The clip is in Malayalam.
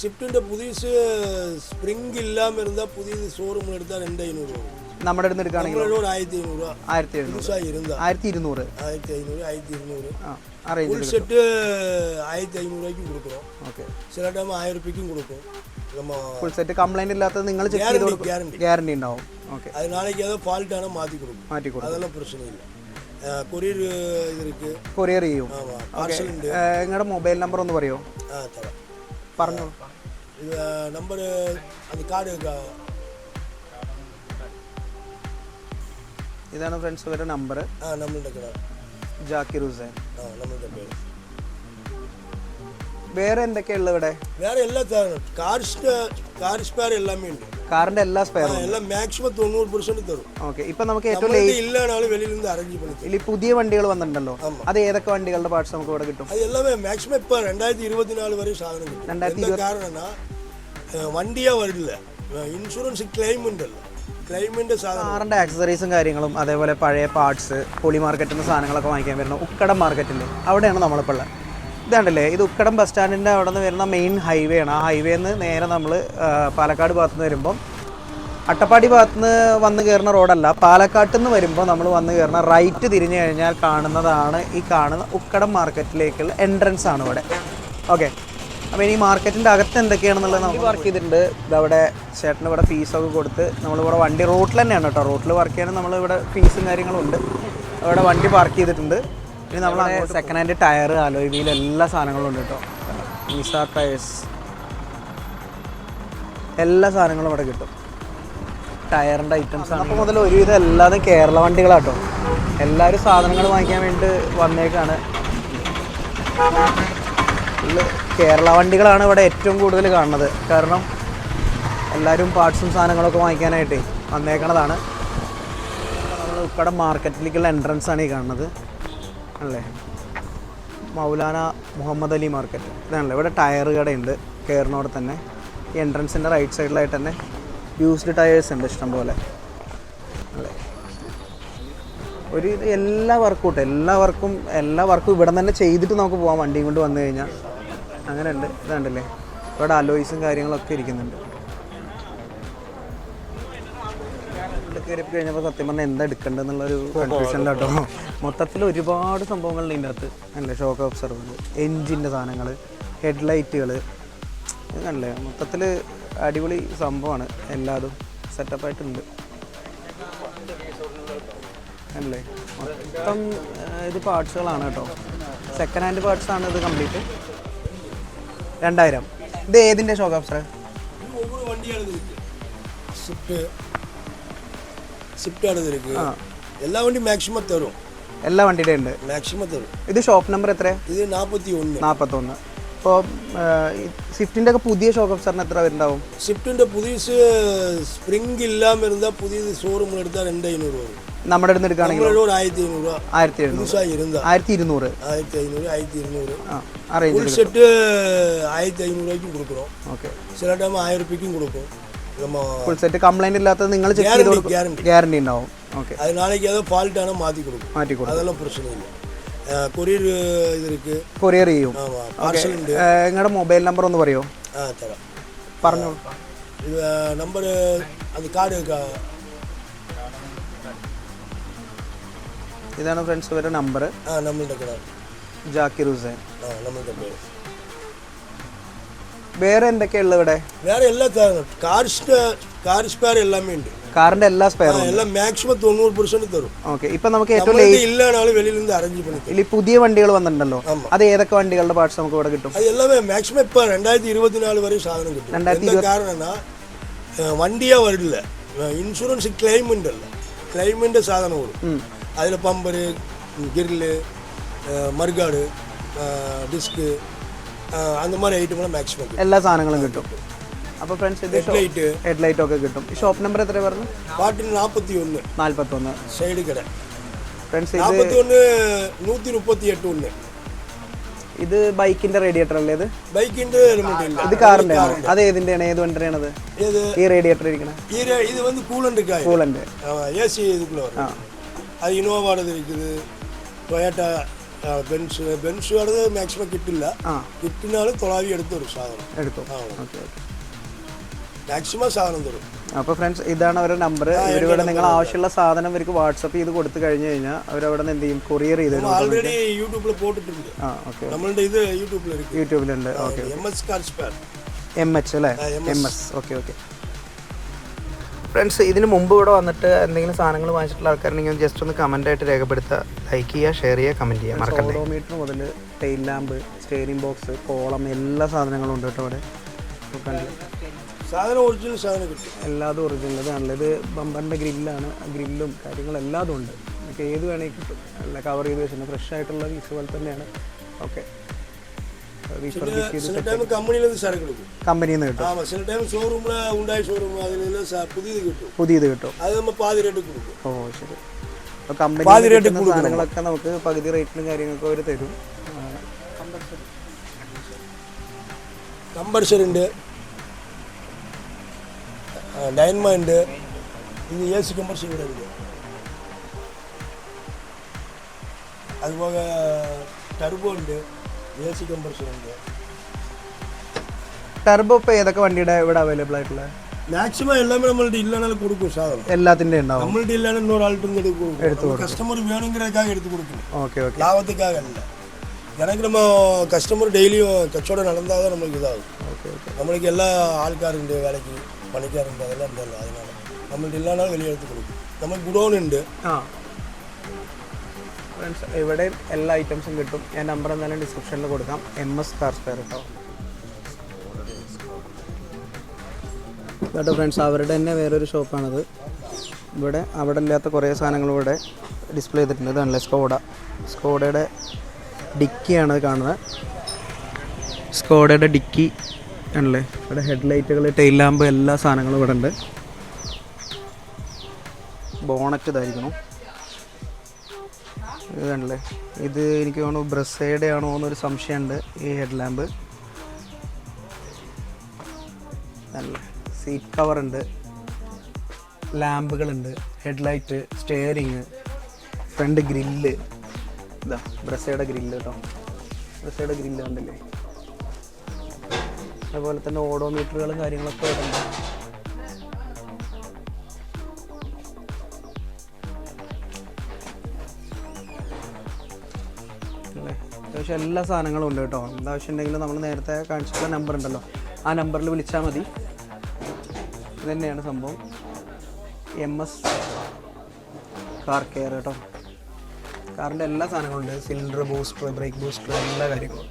ഷിഫ്റ്റിന്റെ പുതിയസ് സ്പ്രിംഗ് ഇല്ലാമ இருந்தா புதியது ஷோரூம்ல எடுத்தா ரெண்டு ஐநூறு வரும் നമ്മുടെ അടുത്ത് എടുക്കുകയാണെങ്കിൽ நம்மளோட ஒரு ஆயிரத்தி ஐநூறுரூவா ആയിരത്തി എഴുന്നൂറ് புதுசா இருந்தா ആയിരത്തി ഇരുന്നൂറ് ஆயிரத்தி ஐநூறு ஆயிரத்தி இருநூறு ആ ആ റേഞ്ചിൽ ஃபுல் செட்டு ஆயிரத்தி ஐநூறுரூவாய்க்கும் கொடுக்குறோம் ഓക്കെ சில டைம் ஆயிரம் ரூபாய்க்கும் கொடுக்கும் நம்ம ഫുൾ സെറ്റ് കംപ്ലൈന്റ് ഇല്ലാത്തത് നിങ്ങൾ ചെക്ക് ചെയ്ത് கேரண்டி കൊടുക്കും கேரண்டி ഗ്യാരണ്ടി ഉണ്ടാവും ഓക്കെ அது நாளைக்கு ஏதோ ஃபால்ட் ஆனால் மாற்றி கொடுக்கும் മാറ്റി കൊടുക്കും அதெல்லாம் பிரச்சனை இல்லை கொரியர் இது இருக்கு കൊറിയർ ചെയ്യും ஆமாம் பார்சல் உண்டு നിങ്ങളുടെ മൊബൈൽ നമ്പർ ഒന്ന് പറയോ ஆ தரேன் പറഞ്ഞോ இது நம்பரு அந்த கார்டு ഇതാണ് ഫ്രണ്ട്സ് ഇവരുടെ നമ്പർ ஆ நம்மள்ட்ட கடை ജാക്കിർ ഹുസൈൻ ஆ நம்மள்ட்ட பேர் വേറെ എന്തൊക്കെയുള്ള ഇവിടെ? വേറെ എല്ലാ സാധനം കാർ എല്ലാമേ ഉണ്ട്. കാറിന്റെ എല്ലാ സ്പെയറും എല്ലാം മാക്സിമം തൊണ്ണൂറ് പെർസെന്റ് തരും. ഓക്കെ ഇപ്പൊ നമുക്ക് ഏറ്റവും ഇല്ലാണാലും വെളിയിൽ നിന്ന് അറേഞ്ച് പണി പുതിയ വണ്ടികൾ വന്നിട്ടുണ്ടല്ലോ. അത് ഏതൊക്കെ വണ്ടികളുടെ പാർട്സ് നമുക്ക് ഇവിടെ കിട്ടും? അത് എല്ലാമേ മാക്സിമം ഇപ്പൊ രണ്ടായിരത്തി ഇരുപത്തിനാല് വരെ സാധനം രണ്ടായിരത്തി കാരണം വണ്ടിയാ വരില്ല. ഇൻഷുറൻസ് ക്ലെയിം ഉണ്ടല്ലോ. ക്ലൈമിന്റെ സാറിന്റെ ആക്സസറീസും കാര്യങ്ങളും അതേപോലെ പഴയ പാർട്സ് പൊളി മാർക്കറ്റിൽ നിന്ന് സാധനങ്ങളൊക്കെ വാങ്ങിക്കാൻ വരുന്ന ഉക്കട മാർക്കറ്റിൽ അവിടെയാണ് നമ്മളിപ്പോൾ ഉള്ളത്. ഇതാണ്ടല്ലേ ഇത് ഉക്കടം ബസ് സ്റ്റാൻഡിന്റെ അവിടെ നിന്ന് വരുന്ന മെയിൻ ഹൈവേ ആണ്. ആ ഹൈവേ നിന്ന് നേരെ നമ്മൾ പാലക്കാട് ഭാഗത്ത് നിന്ന് വരുമ്പം അട്ടപ്പാടി ഭാഗത്ത് നിന്ന് വന്ന് കയറുന്ന റോഡല്ല പാലക്കാട്ട് നിന്ന് വരുമ്പോൾ നമ്മൾ വന്ന് കയറുന്ന റൈറ്റ് തിരിഞ്ഞു കഴിഞ്ഞാൽ കാണുന്നതാണ് ഈ കാണുന്ന ഉക്കടം മാർക്കറ്റിലേക്കുള്ള എൻട്രൻസ് ആണ് ഇവിടെ. ഓക്കെ അപ്പോൾ ഇനി മാർക്കറ്റിന്റെ അകത്ത് എന്തൊക്കെയാണെന്നുള്ളത് നമ്മൾ വർക്ക് ചെയ്തിട്ടുണ്ട്. ഇതവിടെ ചേട്ടന് ഇവിടെ ഫീസൊക്കെ കൊടുത്ത് നമ്മളിവിടെ വണ്ടി റോട്ടിൽ തന്നെയാണ് കേട്ടോ. റോട്ടിൽ വർക്ക് ചെയ്യാൻ നമ്മളിവിടെ ഫീസും കാര്യങ്ങളും ഉണ്ട്. അവിടെ വണ്ടി പാർക്ക് ചെയ്തിട്ടുണ്ട്. ഇനി നമ്മൾ second hand tyre alloy wheel എല്ലാ സാധനങ്ങളും ഉണ്ട് കേട്ടോ. നിസ ടയേഴ്സ് എല്ലാ സാധനങ്ങളും ഇവിടെ കിട്ടും. ടയറിന്റെ ഐറ്റംസ് ആണ് അപ്പോൾ മുതൽ ഒരുവിധം എല്ലാതും കേരള വണ്ടികളാട്ടോ. എല്ലാവരും സാധനങ്ങൾ വാങ്ങിക്കാൻ വേണ്ടി വന്നേക്കാണ്. കേരള വണ്ടികളാണ് ഇവിടെ ഏറ്റവും കൂടുതൽ കാണുന്നത്. കാരണം എല്ലാവരും പാർട്സും സാധനങ്ങളൊക്കെ വാങ്ങിക്കാനായിട്ടേ വന്നേക്കണതാണ്. നമ്മൾ ഉക്കട മാർക്കറ്റിലേക്കുള്ള എൻട്രൻസ് ആണ് ഈ കാണുന്നത്. അല്ലേ മൗലാന മുഹമ്മദ് അലി മാർക്കറ്റ്. ഇതാണല്ലോ? ഇവിടെ ടയർ കടയുണ്ട്. കയറിനോടെ തന്നെ. എൻട്രൻസിന്റെ റൈറ്റ് സൈഡിലായിട്ട് തന്നെ യൂസ്ഡ് ടയേഴ്സ് ഉണ്ട് ഇഷ്ടംപോലെ. അല്ലേ? ഒരു എല്ലാ വർക്കും ഇട്ട് എല്ലാ വർക്കും എല്ലാ വർക്കും ഇവിടെ തന്നെ ചെയ്തിട്ട് നമുക്ക് പോകാം വണ്ടിയും കൊണ്ട് വന്നു കഴിഞ്ഞാൽ അങ്ങനെ ഉണ്ട് ഇതാണ്ടല്ലേ ഇവിടെ അലോയ്സും കാര്യങ്ങളൊക്കെ ഇരിക്കുന്നുണ്ട്. വീട്ടിൽ കയറി കഴിഞ്ഞപ്പോൾ സത്യം പറഞ്ഞാൽ എന്താ എടുക്കേണ്ടതെന്നുള്ളൊരു കൺഫ്യൂഷനിലാട്ടോ മൊത്തത്തിൽ ഒരുപാട് സംഭവങ്ങളുണ്ട് ഇതിന്റെ അകത്ത്. അല്ലേ ഷോക്ക് ഒബ്സർവർ എൻജിന്റെ സാധനങ്ങൾ ഹെഡ്ലൈറ്റുകൾ അല്ലേ മൊത്തത്തിൽ അടിപൊളി സംഭവമാണ്. എല്ലാതും സെറ്റപ്പായിട്ടുണ്ട് അല്ലേ മൊത്തം ഇത് പാർട്സുകളാണ് കേട്ടോ സെക്കൻഡ് ഹാൻഡ് പാർട്സ് ആണ് ഇത് കംപ്ലീറ്റ് രണ്ടായിരം. ഇത് ഏതിന്റെ ഷോക്ക് ഓപ്സറേ സ്വിഫ്റ്റ് സ്വിഫ്റ്റ് ആണ് ഇരിക്കുക എല്ലാ വണ്ടിയും മാക്സിമം തരും. എല്ലാ വണ്ടിയുടെ ഉണ്ട്. മാക്സിമം തരും. ഇത് ഷോപ്പ് നമ്പർ എത്ര ഇത് നാൽപ്പത്തി ഒന്ന് നാൽപ്പത്തി ഒന്ന് അപ്പോൾ സ്വിഫ്റ്റിന്റെ ഒക്കെ പുതിയ ഷോക്ക് സാറിന് എത്ര വരുന്നുണ്ടാവും? സ്വിഫ്റ്റിന്റെ പുതിയ സ്പ്രിംഗ് ഇല്ലാമ വരുന്ന പുതിയ ഷോറൂമിൽ എടുത്താൽ രണ്ട് അഞ്ഞൂറ് വരും. നമ്മുടെ അടുത്ത് എടുക്കുകയാണെങ്കിൽ ഒരു ആയിരത്തി അഞ്ഞൂറ് ആയിരത്തി എഴുന്നൂറ്. ആയിരത്തി ഇരുന്നൂറ്. ആയിരത്തി അഞ്ഞൂറ് ആയിരത്തി ഇരുന്നൂറ്. ആ സെറ്റ് ആയിരത്തി അഞ്ഞൂറ് രൂപയ്ക്കും കൊടുക്കണം. ഓക്കെ. ചില ടൈം ആയിരം രൂപയ്ക്കും കൊടുക്കും. நம்ம ഫുൾ സെറ്റ് കംപ്ലൈൻറ്റ് ഇല്ലാത്തത് നിങ്ങൾ ചെക്ക് ചെയ്ത് கேரண்டி കൊടുക്കും கேரண்டி ഗ്യാരണ്ടി ഉണ്ടാവും ഓക്കെ அது நாளைக்கு ஏதோ ஃபால்ட் ஆனால் மாற்றி கொடுக்கும் മാറ്റി കൊടുക്കും அதெல்லாம் பிரச்சனை இல்லை கொரியர் இது இருக்குது കൊറിയർ ചെയ്യും ஆமாம் பார்சல் உண்டு നിങ്ങളുടെ മൊബൈൽ നമ്പർ ഒന്ന് പറയോ ஆ தரேன் പറഞ്ഞോ இது நம்பரு அந்த கார்டு இருக்கா ഇതാണ് ഫ്രണ്ട്സ് ഇവരുടെ നമ്പർ ஆ நம்மள்ட்ட கடை ജാക്കിർ ഹുസൈൻ ஆ நம்மள்ட்ட பேர் വേറെ എന്തൊക്കെയുള്ള ഇവിടെ? വേറെ എല്ലാ കാർ കാറിന്റെ എല്ലാ സ്പെയറും എല്ലാം മാക്സിമം തൊണ്ണൂറ് പെർസെന്റ് തരും. ഓക്കെ ഇപ്പൊ നമുക്ക് ഏറ്റവും ഇല്ലാണാലും വെളിയിൽ നിന്ന് അറേഞ്ച് പണി പുതിയ വണ്ടികൾ വന്നിട്ടുണ്ടല്ലോ. അത് ഏതൊക്കെ വണ്ടികളുടെ പാർട്സ് നമുക്ക് ഇവിടെ കിട്ടും? അത് മാക്സിമം ഇപ്പൊ രണ്ടായിരത്തി ഇരുപത്തിനാല് വരെ സാധനം കിട്ടും. കാരണം വണ്ടിയാ വരില്ല ഇൻഷുറൻസ് ക്ലെയിം അല്ല ക്ലെയിമിന്റെ സാധനങ്ങളും അതിൽ പമ്പര് ഗിരിൽ മറുകാട് ഡിസ്ക് அந்த மாதிரி ஐட்டம்லாம் மேக்ஸிமம் എല്ലാ സാധനങ്ങളും കിട്ടും. അപ്പോൾ ഫ്രണ്ട്സ് ഇത് Headlight. ഹെഡ് ലൈറ്റ് ഒക്കെ കിട്ടും. ഈ ഷോപ്പ് നമ്പർ എത്ര പറഞ്ഞു? பாட்டில் நாற்பத்தி ஒன்று നാൽപ്പത്തൊന്ന് ഫ്രണ്ട്സ് ഇത് நாற்பத்தி ஒன்று நூற்றி முப்பத்தி எட்டு ஒன்று ഇത് ബൈക്കിന്റെ റേഡിയേറ്റർ അല്ലേ ഇത്? ബൈക്കിന്റെ ഇത് കാറിന്റെ ആണ്? അത് ഏതിന്റെയാണ്? ഏത് വണ്ടിയാണ് അത്? ഈ റേഡിയേറ്റർ ഇരിക്കണേ. இது இது வந்து കൂളന്റ് ஏசி இதுக்குள்ள வரும் ഇന്നോവ அது இனோவானது இருக்குது ബെൻസ് ബെൻസുകാർക്ക് മാക്സിമം കിട്ടില്ല. കിട്ടുന്നാൾ തൊളാവി എടുത്തൊരു സാധനം. എടുത്തു. മാക്സിമം സാധനം തരും. അപ്പൊ ഫ്രണ്ട്സ് ഇതാണ് അവരുടെ നമ്പർ ഇവരിവിടെ നിങ്ങൾ ആവശ്യമുള്ള സാധനം ഇവർക്ക് വാട്സപ്പ് ചെയ്ത് കൊടുത്തു കഴിഞ്ഞു കഴിഞ്ഞാൽ അവർ അവരവിടെ നിന്ന് എന്ത് ചെയ്യും? കൊറിയർ ചെയ്ത് ഓൾറെഡി യൂട്യൂബിൽ പോട്ടിട്ടുണ്ട്. നമ്മളുടെ ഇത് യൂട്യൂബിലുണ്ട് യൂട്യൂബിലുണ്ട് ഓക്കെ എം എസ് കാർസ്പാൻ എം എച്ച് അല്ലേ? M S okay okay. Friends ഇതിന് മുമ്പ് ഇവിടെ വന്നിട്ട് എന്തെങ്കിലും സാധനങ്ങൾ വാങ്ങിച്ചിട്ടുള്ള ആൾക്കാരുണ്ടെങ്കിൽ ജസ്റ്റ് ഒന്ന് കമന്റ് ആയിട്ട് രേഖപ്പെടുത്തുക. ലൈക്ക് ചെയ്യുക ഷെയർ ചെയ്യുക കമന്റ് ചെയ്യുക. മറക്കല്ലേ? ഓഡോമീറ്റർ മുതൽ tail lamp steering box column എല്ലാ സാധനങ്ങളും ഉണ്ട് കേട്ടോ അവിടെ സാധനം ഒറിജിനൽ സാധനം കിട്ടും. എല്ലാതും ഒറിജിനൽ ഇതാണല്ലോ. ഇത് ബമ്പറിന്റെ ഗ്രില്ലാണ്. ഗ്രില്ലും കാര്യങ്ങളും എല്ലാതും ഉണ്ട്. നമുക്ക് ഏത് വേണമെങ്കിൽ കിട്ടും. എല്ലാം കവർ ചെയ്ത് വെച്ചിട്ടുണ്ട്. ഫ്രഷ് ആയിട്ടുള്ള പീസ് പോലെ തന്നെയാണ്. ഓക്കെ കമ്പനിയിൽ നിന്ന് കിട്ടും. ചില ടൈം ഷോറൂമിലെ ഉണ്ടായ ഷോറൂം അതിലെല്ലാം പുതിയത് കിട്ടും. പുതിയത് കിട്ടും. അത് നമ്മൾ പാതി റേറ്റ് കൊടുക്കും. ഓ ശരി. അപ്പോൾ കമ്പനി സാധനങ്ങളൊക്കെ നമുക്ക് പകുതി റേറ്റിനും കാര്യങ്ങളൊക്കെ അവർ തരും. കമ്പർഷർ ഉണ്ട്. ഡൈൻമ ഉണ്ട്. ഇത് എ സി കമ്പർഷർ ഇവിടെ ഉണ്ട്. അതുപോലെ ടർബോ ഉണ്ട്. ஏசி கம்பர்சர் ഉണ്ട് ടെർബോ ഇപ്പോൾ ഏതൊക്കെ വണ്ടിയുടെ ഇവിടെ അവൈലബിൾ ആയിട്ടുള്ളത് மேக்ஸிமம் எல்லாமே நம்மள்ட்ட இல்லைனாலும் கொடுக்கும் சாதனம் എല്ലാത്തിൻ്റെ ഉണ്ടാവും நம்மள்ட்ட இல்லைன்னு இன்னொரு ஆள்கிட்ட இருந்து எடுத்து கொடுக்கும் கஸ்டமர் வேணுங்கிறதுக்காக எடுத்து கொடுக்கணும் ഓക്കെ ஓகே லாபத்துக்காக இல்லை எனக்கு நம்ம கஸ்டமர் டெய்லியும் கச்சோடம் நடந்தால் தான் நம்மளுக்கு இதாகும் ஓகே ஓகே நம்மளுக்கு எல்லா ஆள்காருண்டு வேலைக்கு பணிக்காருண்டு அதெல்லாம் இருந்ததில்ல அதனால நம்மள்ட்ட இல்லைனாலும் வெளியே எடுத்து கொடுக்கும் നമുക്ക് ഗുഡോൺ ഉണ്ട് ആ ഫ്രണ്ട്സ് ഇവിടെ എല്ലാ ഐറ്റംസും കിട്ടും. ഞാൻ നമ്പർ എന്തായാലും ഡിസ്ക്രിപ്ഷനിൽ കൊടുക്കാം. എം എസ് കാർ സ്പെയർ കേട്ടോ കേട്ടോ ഫ്രണ്ട്സ് അവരുടെ തന്നെ വേറൊരു ഷോപ്പാണിത് ഇവിടെ അവിടെ ഇല്ലാത്ത കുറേ സാധനങ്ങൾ ഇവിടെ ഡിസ്പ്ലേ ചെയ്തിട്ടുണ്ട്. ഇതാണല്ലേ സ്കോഡ സ്കോഡയുടെ ഡിക്കിയാണ് കാണുന്നത്. സ്കോഡയുടെ ഡിക്കി ആണല്ലേ? ഇവിടെ ഹെഡ്ലൈറ്റുകൾ ടെയിൽ ലാമ്പ് എല്ലാ സാധനങ്ങളും ഇവിടെ ഉണ്ട് ബോണറ്റ് ഇതായിരിക്കണം. ഇത് ഇത് എനിക്ക് തോന്നുന്നു ബ്രസയുടെ ആണോ എന്നൊരു സംശയമുണ്ട് ഈ ഹെഡ് ലാമ്പ്. നല്ല സീറ്റ് കവർ ഉണ്ട്. ലാമ്പുകളുണ്ട്. Headlight steering front grill. ഇതാ ബ്രസയുടെ ഗ്രില്ല് കേട്ടോ. ബ്രസയുടെ ഗ്രില്ല് ഉണ്ടല്ലേ അതുപോലെ തന്നെ ഓഡോമീറ്ററുകളും കാര്യങ്ങളൊക്കെ ഇവിടെ അത്യാവശ്യം എല്ലാ സാധനങ്ങളും ഉണ്ട് കേട്ടോ. എന്താവശ്യം ഉണ്ടെങ്കിലും നമ്മൾ നേരത്തെ കാണിച്ചിട്ടുള്ള നമ്പർ ഉണ്ടല്ലോ. ആ നമ്പറിൽ വിളിച്ചാൽ മതി. ഇതന്നെയാണ് സംഭവം. എം എസ് കാർ കെയർ കേട്ടോ. കാറിന്റെ എല്ലാ സാധനങ്ങളും ഉണ്ട്. സിലിണ്ടർ ബൂസ്റ്റർ ബ്രേക്ക് ബൂസ്റ്റർ എല്ലാ കാര്യങ്ങളും